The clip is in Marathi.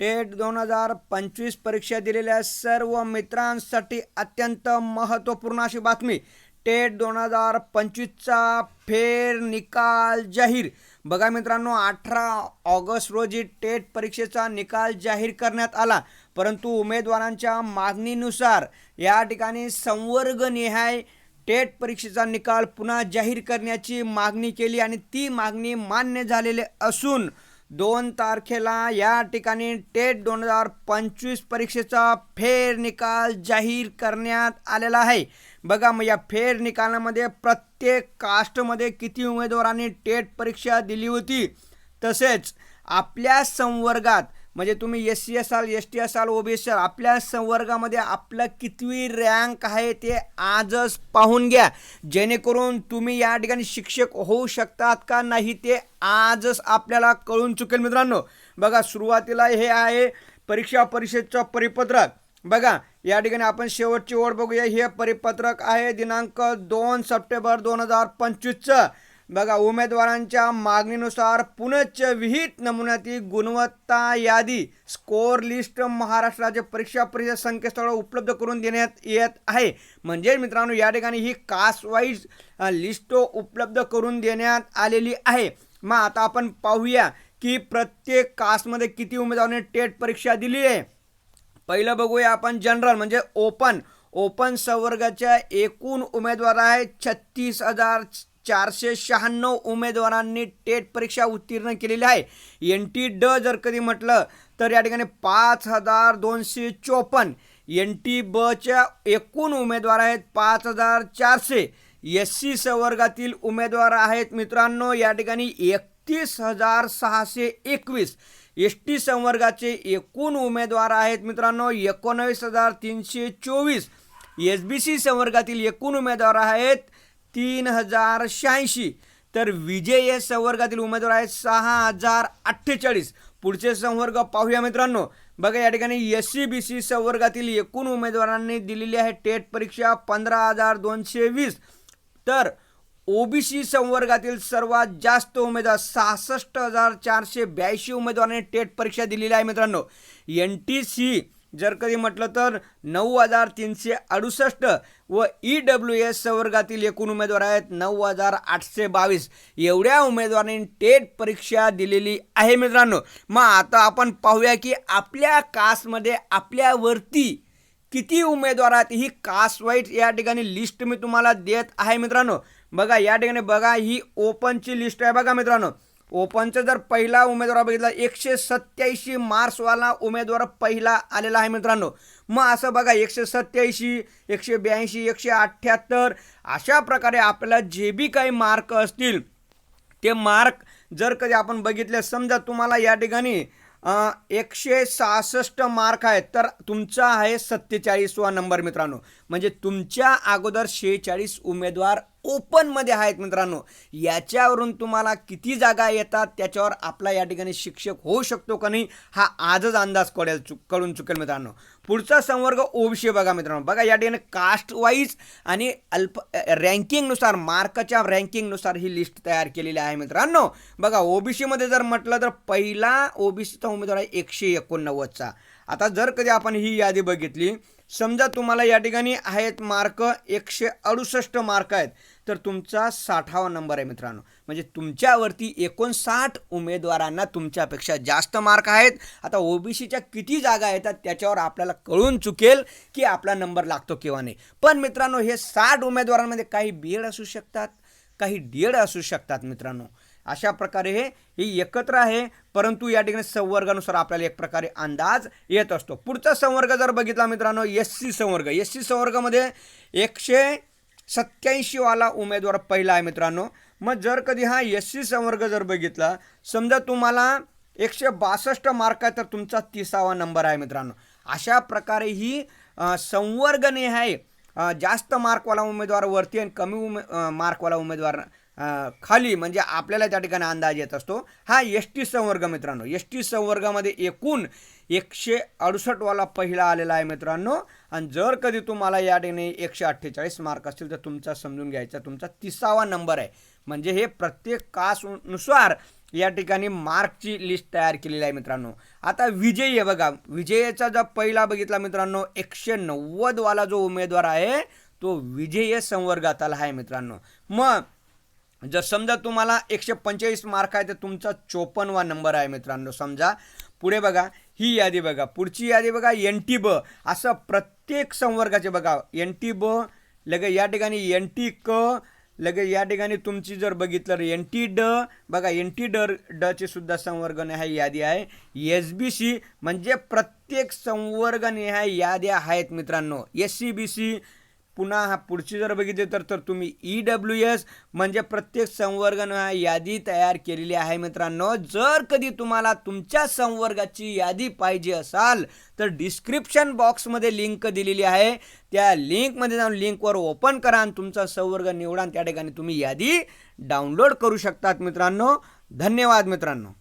टेट दोन हजार पंचवीस परीक्षा दिलेल्या सर्व मित्रांसाठी अत्यंत महत्त्वपूर्ण अशी बातमी. टेट दोन हजार पंचवीसचा फेर निकाल जाहीर. बघा मित्रांनो अठरा ऑगस्ट रोजी टेट परीक्षेचा निकाल जाहीर करण्यात आला. परंतु उमेदवारांच्या मागणीनुसार या ठिकाणी संवर्गनिहाय टेट परीक्षेचा निकाल पुन्हा जाहीर करण्याची मागणी केली आणि ती मागणी मान्य झालेली असून दोन तारखेला या ठिकाणी टेट दोन हजार पंचवीस परीक्षेचा फेर निकाल जाहीर करण्यात आलेला आहे. बघा मग या फेर निकालामध्ये प्रत्येक कास्टमध्ये किती उमेदवारांनी टेट परीक्षा दिली होती? तसेच आपल्या संवर्गात म्हणजे तुम्ही एस सी असाल एस टी असाल ओ बी असाल आपल्या संवर्गामध्ये आपलं कितवी रँक आहे ते आजच पाहून घ्या. जेणेकरून तुम्ही या ठिकाणी शिक्षक होऊ शकतात का नाही ते आजच आपल्याला कळून चुकेल मित्रांनो. बघा सुरुवातीला हे आहे परीक्षा परिषदचं परिपत्रक. बघा या ठिकाणी आपण शेवटची ओढ बघूया. हे परिपत्रक आहे दिनांक दोन सप्टेंबर दोन हजार पंचवीसचं. बघा उमेदवारांच्या मागणीनुसार पुनच विहित नमुन्यातील गुणवत्ता यादी स्कोअर लिस्ट महाराष्ट्र राज्य परीक्षा परिषद संकेतस्थळ उपलब्ध करून देण्यात येत आहे. म्हणजे मित्रांनो या ठिकाणी ही कास्ट वाईज लिस्ट उपलब्ध करून देण्यात आलेली आहे. मग आता आपण पाहूया की प्रत्येक कास्टमध्ये किती उमेदवारांनी टेट परीक्षा दिली आहे. पहिलं बघूया आपण जनरल म्हणजे ओपन. ओपन संवर्गाच्या एकूण उमेदवार आहेत छत्तीस हजार चारशे शहाण्णव उमेदवारांनी टेट परीक्षा उत्तीर्ण केलेली आहे. एन टी ड जर कधी म्हटलं तर या ठिकाणी पाच हजार दोनशे चोपन्न. एन टी बच्या एकूण उमेदवार आहेत पाच हजार चारशे. एस सी संवर्गातील उमेदवार आहेत मित्रांनो या ठिकाणी एकतीस हजार सहाशे एकवीस. एस टी संवर्गाचे एकूण उमेदवार आहेत मित्रांनो एकोणावीस हजार तीनशे चोवीस. एस बी सी संवर्गातील एकूण उमेदवार आहेत तीन हजार शहाऐंशी. तर विजय संवर्गातील उमेदवार आहेत सहा हजार अठ्ठेचाळीस. पुढचे संवर्ग पाहूया मित्रांनो. बघा या ठिकाणी एस सी बी सी संवर्गातील एकूण उमेदवारांनी दिलेली आहे टेट परीक्षा पंधरा हजार दोनशे वीस. तर ओबीसी संवर्गातील सर्वात जास्त उमेदवार सहासष्ट हजार चारशे ब्याऐंशी उमेदवारांनी टेट परीक्षा दिलेली आहे मित्रांनो. एन टी सी जर कधी म्हटलं तर नऊ हजार तीनशे अडुसष्ट व ई डब्ल्यू एस संवर्गातील एकूण उमेदवार आहेत नऊ हजार आठशे बावीस. एवढ्या उमेदवारांनी टेट परीक्षा दिलेली आहे मित्रांनो. मग आता आपण पाहूया की आपल्या कास्टमध्ये आपल्यावरती किती उमेदवार आहेत ही कास्ट वाईट या ठिकाणी लिस्ट मी तुम्हाला देत आहे मित्रांनो. बघा या ठिकाणी बघा ही ओपनची लिस्ट आहे बघा मित्रांनो. ओपनचा जर पहिला उमेदवार बघितला एकशे सत्याऐंशी मार्क्सवाला उमेदवार पहिला आलेला आहे मित्रांनो. मग असं बघा एकशे सत्याऐंशी एकशे ब्याऐंशी एकशे अठ्ठ्याहत्तर अशा प्रकारे आपल्याला जे बी काही मार्क असतील ते मार्क जर कधी आपण बघितले समजा तुम्हाला या ठिकाणी एकशे सहासष्ट मार्क आहेत तर तुमचा आहे सत्तेचाळीसवा नंबर मित्रांनो. म्हणजे तुमच्या अगोदर शेहेचाळीस उमेदवार ओपनमध्ये आहेत मित्रांनो. याच्यावरून तुम्हाला किती जागा येतात त्याच्यावर आपला या ठिकाणी शिक्षक होऊ शकतो का नाही हा आजच अंदाज कळेल चुक कळून चुकेल मित्रांनो. पुढचा संवर्ग ओबीसी बघा मित्रांनो. बघा या ठिकाणी कास्ट वाईज आणि अल्प रँकिंगनुसार मार्कच्या रँकिंगनुसार ही लिस्ट तयार केलेली आहे मित्रांनो. बघा ओबीसीमध्ये जर म्हटलं तर पहिला ओबीसीचा उमेदवार आहे एकशे एकोणनव्वदचा. आता जर कधी आपण ही यादी बघितली समजा तुम्हाला या ठिकाणी आहेत मार्क एकशे अडुसष्ट मार्क आहेत. तर तुमचा साठावा नंबर आहे मित्रांनो. म्हणजे तुमच्यावरती एकोणसाठ उमेदवारांना तुमच्यापेक्षा जास्त मार्क आहेत. आता ओबीसीच्या किती जागा येतात त्याच्यावर आपल्याला कळून चुकेल की आपला नंबर लागतो किंवा नाही. पण मित्रांनो हे साठ उमेदवारांमध्ये काही बी एड असू शकतात काही डी एड असू शकतात मित्रांनो. अशा प्रकारे हे हे एकत्र आहे. परंतु या ठिकाणी संवर्गानुसार आपल्याला एक प्रकारे अंदाज येत असतो. पुढचा संवर्ग जर बघितला मित्रांनो एस सी संवर्ग. एस सी संवर्गामध्ये एकशे सत्याऐंशीवाला उमेदवार पहिला आहे मित्रांनो. मग जर कधी हा एस सी संवर्ग जर बघितला समजा तुम्हाला एकशे बासष्ट मार्क आहे तर तुमचा तिसावा नंबर आहे मित्रांनो. अशा प्रकारे ही संवर्गने आहे. जास्त मार्कवाला उमेदवार वरती आणि कमी उमे मार्कवाला उमेदवार खाली म्हणजे आपल्याला त्या ठिकाणी अंदाज येत असतो. हा एस टी संवर्ग मित्रांनो एस टी संवर्गामध्ये एकूण एकशे अडुसष्टवाला पहिला आलेला आहे मित्रांनो. आणि जर कधी तुम्हाला या ठिकाणी एकशे अठ्ठेचाळीस मार्क असतील तर तुमचा समजून घ्यायचा तुमचा तिसावा नंबर आहे. म्हणजे हे प्रत्येक कासनुसार या ठिकाणी मार्कची लिस्ट तयार केलेली आहे मित्रांनो. आता विजयी आहे बघा विजयीचा जर पहिला बघितला मित्रांनो एकशे नव्वदवाला जो उमेदवार आहे तो विजय संवर्गात आला आहे मित्रांनो. मग जर समजा तुम्हाला एकशे पंचेचाळीस मार्क आहे तर तुमचा चोपन्नवा नंबर आहे मित्रांनो समजा. पुढे बघा ही यादी बघा. पुढची यादी बघा एन टी ब असं प्रत्येक संवर्गाचे बघा. एन टी ब लगे या ठिकाणी एन टी क लगे या ठिकाणी तुमची जर बघितलं तर एन टी ड बघा एन टी ड डचे सुद्धा ह्या यादी आहे. एस बी सी म्हणजे प्रत्येक संवर्गनिहाय याद्या आहेत मित्रांनो. एस सी बी सी पुन्हा हा पुढची जर बघितली तर तर तुम्ही ई डब्ल्यू एस म्हणजे प्रत्येक संवर्गानं यादी तयार केलेली आहे मित्रांनो. जर कधी तुम्हाला तुमच्या संवर्गाची यादी पाहिजे असाल तर डिस्क्रिप्शन बॉक्समध्ये लिंक दिलेली आहे. त्या लिंकमध्ये जाऊन लिंकवर ओपन करा आणि तुमचा संवर्ग निवडा त्या ठिकाणी तुम्ही यादी डाउनलोड करू शकतात मित्रांनो. धन्यवाद मित्रांनो.